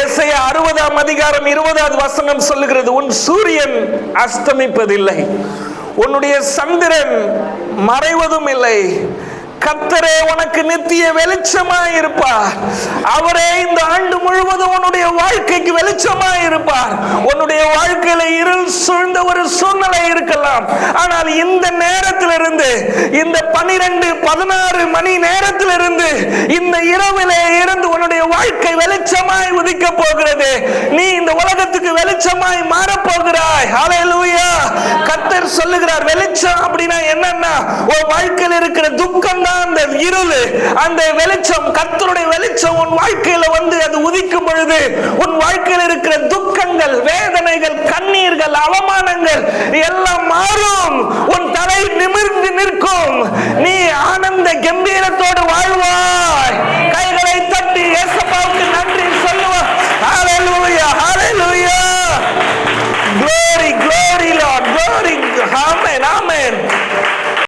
SI அறுபதாம் அதிகாரம் இருபதாவது வசனம் சொல்லுகிறது உன் சூரியன் அஸ்தமிப்பதில்லை உன்னுடைய சந்திரன் மறைவதும் இல்லை. கத்தரே உனக்கு நித்திய வெளிச்சமா இருப்பார் அவரே இந்த ஆண்டு முழுவதும் உன்னுடைய வாழ்க்கைக்கு வெளிச்சமா இருப்பார் உன்னுடைய வாழ்க்கையில இருள் சூழ்ந்த ஒரு சூழ்நிலை இருக்கலாம். ஆனால் இந்த நேரத்திலிருந்து இந்த பனிரெண்டு பதினாறு மணி நேரத்திலிருந்து இந்த இரவிலே வாழ்க்கை வெளிச்சமாய் உதிக்க போகிறது. நீ இந்த உலகத்துக்கு வெளிச்சமாய் மாற போகிறாய். ஹalleluya கர்த்தர் சொல்லுகிறார் வெளிச்சம் அப்படினா என்னன்னா உன் வாழ்க்கையில் இருக்கிற துக்கம் தான் அந்த இருள். அந்த வெளிச்சம் கர்த்தருடைய வெளிச்சம் உன் வாழ்க்கையில வந்து அது உதிக்கும் பொழுது உன் வாழ்க்கையில் இருக்கிற துக்கங்கள் வேதனைகள் கண்ணீர்கள் அவமானங்கள் எல்லாம் மாறும். உன் தலை நிமிர்ந்து நிற்கும். நீ ஆனந்த கம்பீரத்தோடு வாழ்வாய்.